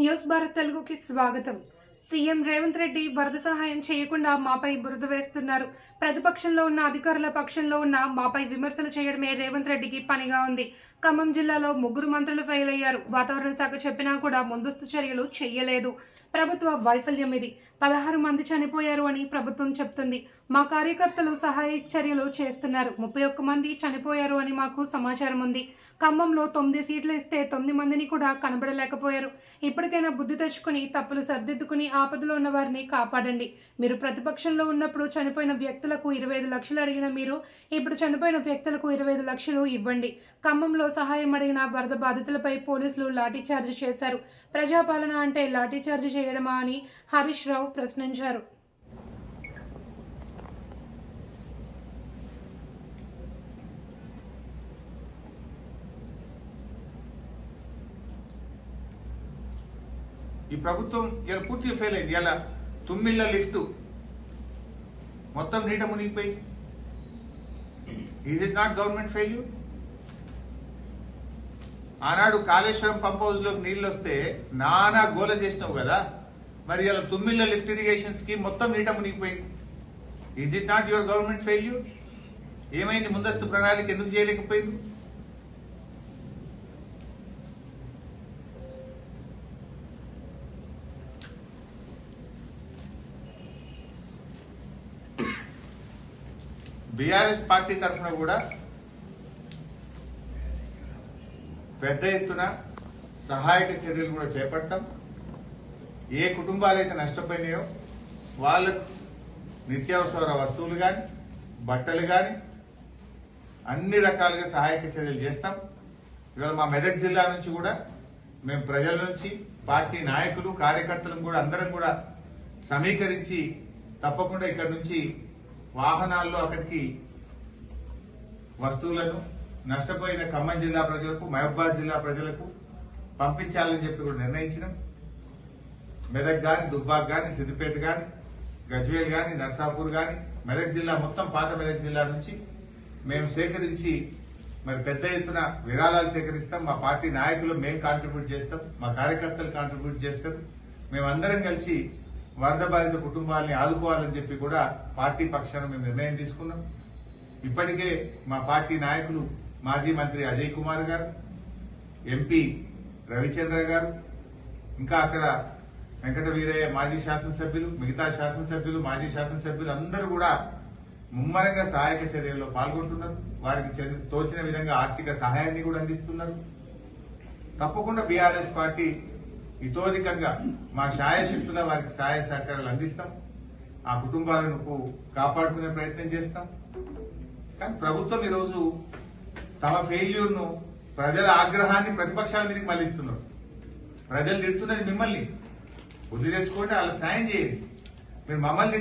News Bharat తెలుగుకి స్వాగతం. CM Revanth Reddy వరద సహాయం చేయకుండా మాపై బురద వేస్తున్నారు. ప్రతిపక్షంలో ఉన్న అధికారుల పక్షంలో ఉన్న మాపై విమర్శలు చేయడమే రేవంత్ రెడ్డికి పనిగా ఉంది. ఖమ్మం జిల్లాలో ముగ్గురు మంత్రులు ఫెయిల్ అయ్యారు వాతావరణ శాఖ చెప్పినా కూడా ముందస్తు చర్యలు చేయలేదు ప్రభుత్వ వైఫల్యం ఇది పదహారు మంది చనిపోయారు అని ప్రభుత్వం చెప్తుంది. మా కార్యకర్తలు సహాయ చర్యలు చేస్తున్నారు. ముప్పై ఒక్క మంది చనిపోయారు అని మాకు సమాచారం ఉంది. ఖమ్మంలో తొమ్మిది సీట్లు ఇస్తే తొమ్మిది మందిని కూడా కనబడలేకపోయారు. ఇప్పటికైనా బుద్ధి తెచ్చుకుని తప్పులు సర్దిద్దుకుని ఆపదలో ఉన్న వారిని కాపాడండి. మీరు ప్రతిపక్షంలో ఉన్నప్పుడు చనిపోయిన వ్యక్తులకు ఇరవై ఐదు లక్షలు అడిగిన మీరు ఇప్పుడు చనిపోయిన వ్యక్తులకు ఇరవై ఐదు లక్షలు ఇవ్వండి. ఖమ్మంలో సహాయం అడిగిన వరద బాధితులపై పోలీసులు లాఠీచార్జ్ చేశారు. ప్రజాపాలన అంటే లాఠీచార్జ్ చేయడమా అని హరీష్ రావు ప్రశ్నించారు. ఈ ప్రభుత్వం ఇలా పూర్తిగా ఫెయిల్ అయింది. ఇలా తుమ్మిళ్ళ లిఫ్ట్. మొత్తం నీట మునిగిపోయి is it not government failure ఆనాడు కాళేశ్వరం పంప్ హౌస్లోకి నీళ్ళు వస్తే నానా గోల చేసినావు కదా. మరి ఇలా తుమ్మిళ్ళ లిఫ్ట్ ఇరిగేషన్ స్కీమ్ మొత్తం నీట మునిగిపోయింది. Is it not your government failure ఏమైంది? ముందస్తు ప్రణాళిక ఎందుకు చేయలేకపోయింది? బీఆర్ఎస్ పార్టీ తరఫున కూడా పెద్ద ఎత్తున సహాయక చర్యలు కూడా చేపట్టడం ఏ కుటుంబాలు అయితే నష్టపోయినాయో వాళ్ళకు నిత్యావసర వస్తువులు కానీ బట్టలు కానీ అన్ని రకాలుగా సహాయక చర్యలు చేస్తాం. ఇవాళ మా మెదక్ జిల్లా నుంచి కూడా మేము ప్రజల నుంచి పార్టీ నాయకులు కార్యకర్తలను కూడా అందరం కూడా సమీకరించి తప్పకుండా ఇక్కడ నుంచి వాహనాల్లో అక్కడికి వస్తువులను నష్టపోయిన ఖమ్మం జిల్లా ప్రజలకు మహబాద్ జిల్లా ప్రజలకు పంపించాలని చెప్పి కూడా నిర్ణయించినాం. మెదక్ గాని దుబ్బాక్ గాని సిద్దిపేట గాని గజ్వేల్ గాని నర్సాపూర్ గాని మెదక్ జిల్లా మొత్తం పాత మెదక్ జిల్లా నుంచి మేము సేకరించి మరి పెద్ద ఎత్తున విరాళాలు సేకరిస్తాం. మా పార్టీ నాయకులు మేము కాంట్రిబ్యూట్ చేస్తాం. మా కార్యకర్తలు కాంట్రిబ్యూట్ చేస్తారు. మేమందరం కలిసి వరద బాధిత కుటుంబాలని ఆదుకోవాలని చెప్పి కూడా పార్టీ పక్షాన మేము నిర్ణయం తీసుకున్నాం. ఇప్పటికే మా పార్టీ నాయకులు మాజీ మంత్రి అజయ్ కుమార్ గారు ఎంపీ రవిచంద్ర గారు ఇంకా అక్కడ వెంకట వీరయ్య మాజీ శాసనసభ్యులు మిగతా శాసనసభ్యులు మాజీ శాసనసభ్యులు అందరూ కూడా ముమ్మరంగా సహాయక చర్యల్లో పాల్గొంటున్నారు. వారికి తోచిన విధంగా ఆర్థిక సహాయాన్ని కూడా అందిస్తున్నారు. తప్పకుండా బీఆర్ఎస్ పార్టీ ఇతోధికంగా మా శాయశక్తుల వారికి సహాయ సహకారాలు అందిస్తాం. ఆ కుటుంబాలను కాపాడుకునే ప్రయత్నం చేస్తాం. కానీ ప్రభుత్వం ఈరోజు తమ ఫెయిల్యూర్ను ప్రజల ఆగ్రహాన్ని ప్రతిపక్షాల మీదకి మళ్ళిస్తున్నారు. ప్రజలు తిడుతున్నది మిమ్మల్ని. బుద్ధి తెచ్చుకుంటే వాళ్ళకి సాయం చేయండి. మీరు మమ్మల్ని